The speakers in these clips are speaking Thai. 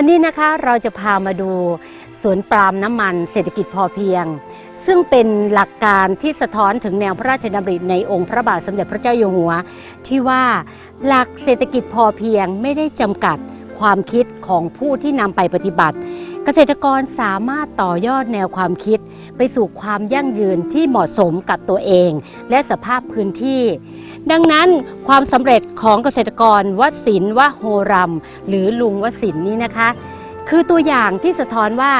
วันนี้นะคะเราจะพามาดูสวนปาล์มน้ำมันเศรษฐกิจพอเพียง ซึ่งเป็นหลักการที่สะท้อนถึงแนวพระราชดำริในองค์พระบาทสมเด็จพระเจ้าอยู่หัว ที่ว่าหลักเศรษฐกิจพอเพียงไม่ได้จำกัดความคิดของผู้ที่นำไปปฏิบัติ เกษตรกรสามารถต่อยอดแนวความคิด ไปสู่ความยั่งยืนที่เหมาะสมกับตัวเอง และสภาพพื้นที่ ดังนั้นความสำเร็จของเกษตรกรวัดศิลป์วโฮรัม หรือลุงวัดศิลนี้นะคะ คือตัวอย่างที่สะท้อนว่า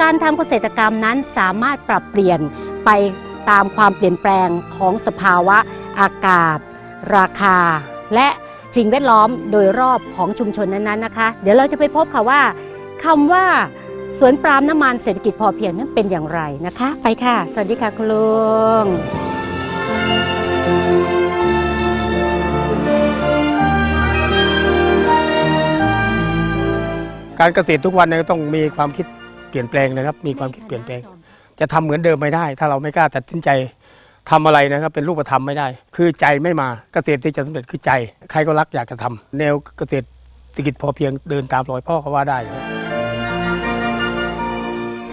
การทำเกษตรกรรมนั้นสามารถปรับเปลี่ยนไปตามความเปลี่ยนแปลงของสภาวะอากาศ ราคา และสิ่งแวดล้อมโดยรอบของชุมชนนั้นๆนะคะ เดี๋ยวเราจะไปพบค่ะว่าคำว่า สวนปาล์มน้ำมันเศรษฐกิจพอเพียงนั้นเป็นอย่างไรนะคะ ไปค่ะ สวัสดีค่ะคุณลุงการเกษตรทุกวันเนี่ยต้องมีความคิดเปลี่ยนแปลงนะครับ มีความคิดเปลี่ยนแปลง จะทำเหมือนเดิมไม่ได้ ถ้าเราไม่กล้าตัดสินใจทำอะไรนะครับ เป็นรูปธรรมไม่ได้ คือใจไม่มาเกษตรที่จะสำเร็จคือใจ ใครก็รักอยากจะทำแนวเกษตรเศรษฐกิจพอเพียงเดินตามรอยพ่อเขาว่าได้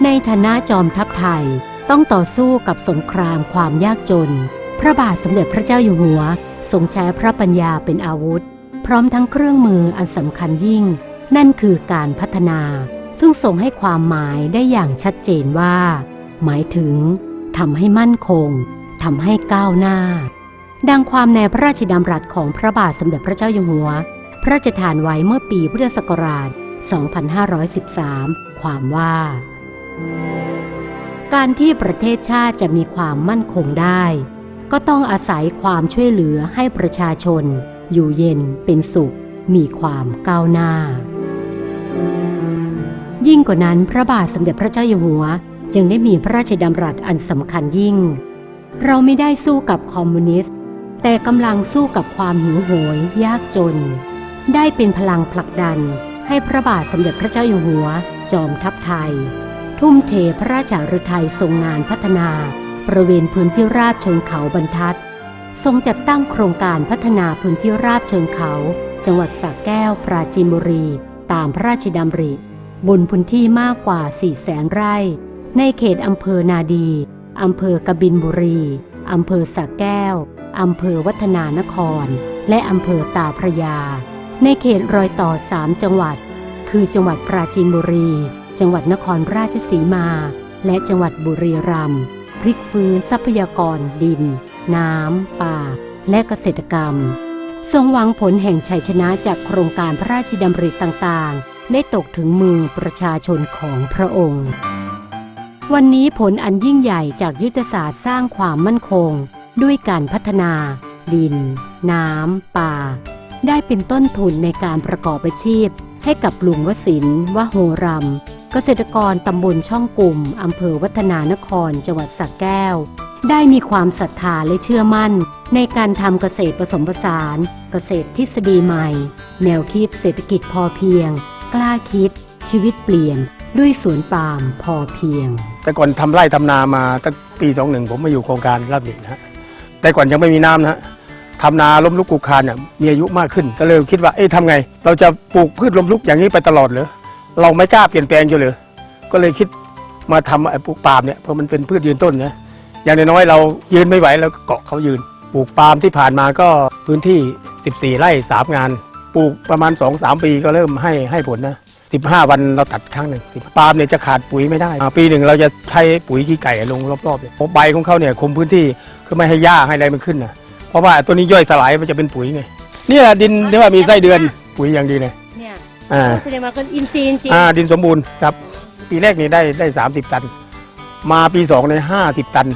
ในฐานะจอมทัพไทยต้องต่อสู้กับสงครามความยากจน พระบาทสมเด็จพระเจ้าอยู่หัวทรงใช้พระปัญญาเป็นอาวุธ พร้อมทั้งเครื่องมืออันสำคัญยิ่ง นั่นคือการพัฒนา ซึ่งทรงให้ความหมายได้อย่างชัดเจนว่า หมายถึงทำให้มั่นคงทำให้ก้าวหน้า ดังความในพระราชดำรัสของพระบาทสมเด็จพระเจ้าอยู่หัว พระราชทานไว้เมื่อปีพุทธศักราช 2513 ความว่า การที่ประเทศชาติจะมีความมั่นคงได้ ก็ต้องอาศัยความช่วยเหลือให้ประชาชน อยู่เย็นเป็นสุข มีความก้าวหน้า ยิ่งกว่านั้นพระบาทสมเด็จพระเจ้าอยู่หัว จึงได้มีพระราชดำรัสอันสำคัญยิ่ง เราไม่ได้สู้กับคอมมิวนิสต์ แต่กำลังสู้กับความหิวโหย ยากจน ได้เป็นพลังผลักดันให้พระบาทสมเด็จพระเจ้าอยู่หัว จอมทัพไทย ทุ่มเทพระราชฤทัยทรงงานพัฒนา บริเวณพื้นที่ราบเชิงเขาบรรทัด ทรงจัดตั้งโครงการพัฒนาพื้นที่ราบเชิงเขา จังหวัดสระแก้วปราจีนบุรี ตามพระราชดำริบนพื้นที่มากกว่า4แสนไร่ ในเขตอำเภอนาดีอำเภอกบินบุรีอำเภอสระแก้วอำเภอวัฒนานคร และอำเภอตาพระยา ในเขตรอยต่อ 3 จังหวัด คือจังหวัดปราจีนบุรี จังหวัดนครราชสีมา และจังหวัดบุรีรัมย์พลิกฟื้นทรัพยากรดิน น้ำ ป่า และเกษตรกรรม ทรงหวังผลแห่งชัยชนะจากโครงการพระราชดำริต่างๆ ได้ตกถึงมือประชาชนของพระองค์ วันนี้ผลอันยิ่งใหญ่จากยุทธศาสตร์สร้างความมั่นคง ด้วยการพัฒนา ดิน น้ำ ป่า ได้เป็นต้นทุนในการประกอบอาชีพ ให้กับลุงวสินวโหรัม เกษตรกรตำบลช่องกลุ่มอำเภอวัฒนานคร จังหวัดสระแก้ว ได้มีความศรัทธาและเชื่อมั่น ในการทำเกษตรผสมผสาน เกษตรทฤษฎีใหม่ แนวคิดเศรษฐกิจพอเพียง กล้าคิด ชีวิตเปลี่ยน ด้วยสวนปาล์มพอเพียง แต่ก่อนทำไร่ทำนามาตั้งปีสองหนึ่งผมมาอยู่โครงการรับดินนะฮะแต่ก่อนยังไม่มีน้ำนะฮะทำนาล้มลุกคลุกคลานเนี่ยมีอายุมากขึ้นก็เลยคิดว่าเอ๊ะทำไง เราจะปลูกพืชล้มลุกอย่างนี้ไปตลอดเหรอ เราไม่กล้าเปลี่ยนแปลงอยู่เลย ก็เลยคิดมาทำไอ้ปลูกปาล์มเนี่ยเพราะมันเป็นพืชยืนต้นนะอย่างน้อยๆเรายืนไม่ไหวเราก็เกาะเขายืน ปลูกปาล์มที่ผ่านมาก็พื้นที่ 14 ไร่สามงาน ปลูกประมาณ 2-3 ปีก็เริ่มให้ให้ผลนะ 15 วันเราตัดครั้งหนึ่งปาล์มเนี่ยจะขาดปุ๋ยไม่ได้ ปีหนึ่งเราจะใช้ปุ๋ยขี้ไก่ลงรอบๆเนี่ยพใบของเขาเนี่ยคุมพื้นที่คือไม่ให้หญ้าให้อะไรมันขึ้นนะเพราะว่าตัวนี้ย่อยสลายมันจะเป็นปุ๋ยไงนี่ดินที่ว่ามีไส้เดือนปุ๋ยอย่างดีเลย อ่า แสดงว่าก็อินทรีย์จริงอ่าดินสมบูรณ์ครับ ปีแรกนี่ได้ได้30ตัน มาปีสองในห้าสิบตัน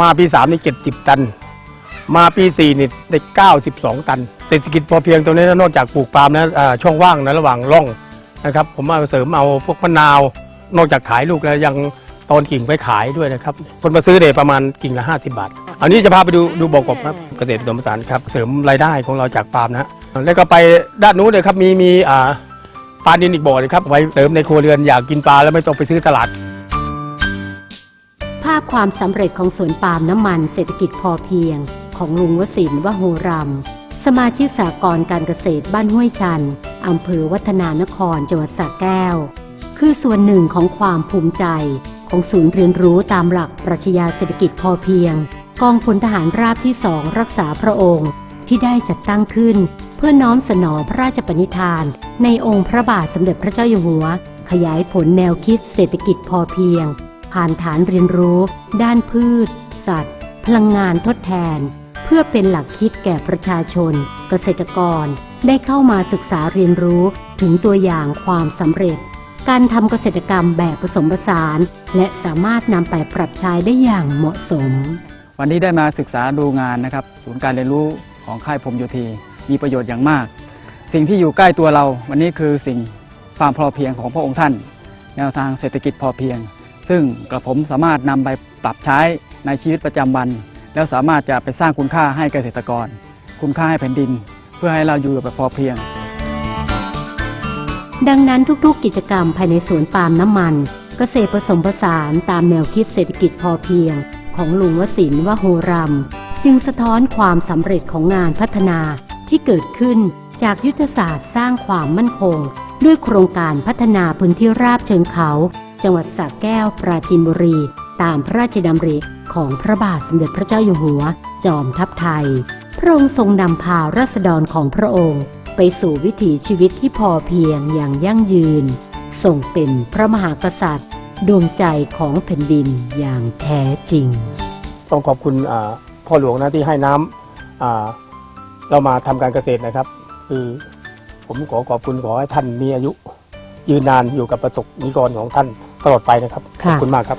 มาปีสามนี่เจ็ดสิบตัน มาปีสี่นี่ได้เก้าสิบสองตัน เศรษฐกิจพอเพียงตรงนี้นะนอกจากปลูกปาล์มนะอ่าช่องว่างนะระหว่างร่องนะครับ ผมมาเสริมเอาพวกมะนาว นอกจากขายลูกแล้วยังตอนกิ่งไปขายด้วยนะครับ คนมาซื้อเนี่ยประมาณกิ่งละ 50 บาท อันนี้จะพาไปดูดูบ่อกบครับเกษตรผสมผสานครับเสริมรายได้ของเราจากปาล์มนะฮะ แล้วก็ไปด้านนู้นเลยครับมีมีอ่าปลาดินอีกบ่อเลยครับไว้เสริมในครัวเรือนอยากกินปลาแล้วไม่ต้องไปซื้อตลาด ภาพความสำเร็จของสวนปาล์มน้ำมันเศรษฐกิจพอเพียง ของลุงวสินวโหรัมสมาชิกสากรการเกษตรบ้านห้วยชันอำเภอวัฒนานครจังหวัดสระแก้ว คือส่วนหนึ่งของความภูมิใจ ของศูนย์เรียนรู้ตามหลักปรัชญาเศรษฐกิจพอเพียง กองพลทหารราบที่สองรักษาพระองค์ที่ได้จัดตั้งขึ้น เพื่อน้อมสนองพระราชปณิธาน ในองค์พระบาทสมเด็จพระเจ้าอยู่หัว ขยายผลแนวคิดเศรษฐกิจพอเพียง ผ่านฐานเรียนรู้ ด้านพืช สัตว์ พลังงานทดแทน เพื่อเป็นหลักคิดแก่ประชาชน เกษตรกร ได้เข้ามาศึกษาเรียนรู้ถึงตัวอย่างความสำเร็จ การทำเกษตรกรรมแบบผสมผสาน และสามารถนำไปปรับใช้ได้อย่างเหมาะสม วันนี้ได้มาศึกษาดูงานนะครับ ศูนย์การเรียนรู้ของค่ายพรมโยธี มีประโยชน์อย่างมาก สิ่งที่อยู่ใกล้ตัวเรา วันนี้คือสิ่งความพอเพียงของพระองค์ท่าน แนวทางเศรษฐกิจพอเพียง ซึ่งกระผมสามารถนำไปปรับใช้ในชีวิตประจำวัน แล้วสามารถจะไปสร้างคุณค่าให้เกษตรกร คุณค่าให้แผ่นดิน เพื่อให้เราอยู่แบบพอเพียง ดังนั้นทุกๆ กิจกรรมภายในสวนปาล์มน้ำมันเกษตรผสมผสานตามแนวคิดเศรษฐกิจพอเพียง ของลุงวสินวโหรำจึงสะท้อนความสำเร็จของงานพัฒนา ที่เกิดขึ้นจากยุทธศาสตร์สร้างความมั่นคง ด้วยโครงการพัฒนาพื้นที่ราบเชิงเขา จังหวัดสระแก้วปราจีนบุรี ตามพระราชดำริของพระบาทสมเด็จพระเจ้าอยู่หัว จอมทัพไทย พระองค์ทรงนำพาราษฎรของพระองค์ ไปสู่วิถีชีวิตที่พอเพียงอย่างยั่งยืนทรงเป็นพระมหากษัตริย์ ดวงใจของแผ่นดินอย่างแท้จริง ต้องขอบคุณพ่อหลวงนะที่ให้น้ำ เรามาทำการเกษตรนะครับ คือผมขอขอบคุณขอให้ท่านมีอายุ ยืนนานอยู่กับประสบนิกรของท่านตลอดไปนะครับขค่ะอบคุณมากครับ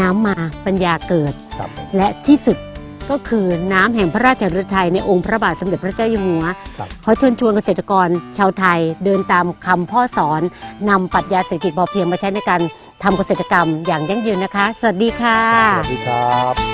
น้ำมาปัญญาเกิดครับและที่สุดก็คือน้ำแห่งพระราชฤทัยในองค์พระบาทสมเด็จพระเจ้าอยู่หัวครับขอเชิญชวนเกษตรกรชาวไทยเดินตามคำพ่อสอนนำปรัชญาเศรษฐกิจพอเพียงมาใช้ในการทำเกษตรกรรมอย่างยั่งยืนนะคะ สวัสดีค่ะ สวัสดีครับ